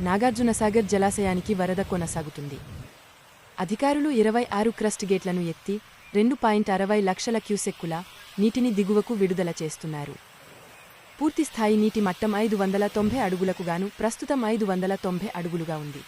నాగార్జునసాగర్ జలాశయానికి వరద కొనసాగుతుంది. అధికారులు ఇరవై ఆరు క్రస్ట్ గేట్లను ఎత్తి రెండు పాయింట్ అరవై లక్షల క్యూసెక్కుల నీటిని దిగువకు విడుదల చేస్తున్నారు. పూర్తిస్థాయి నీటి మట్టం ఐదు వందల తొంభై అడుగులకు గాను ప్రస్తుతం ఐదు వందల తొంభై అడుగులుగా ఉంది.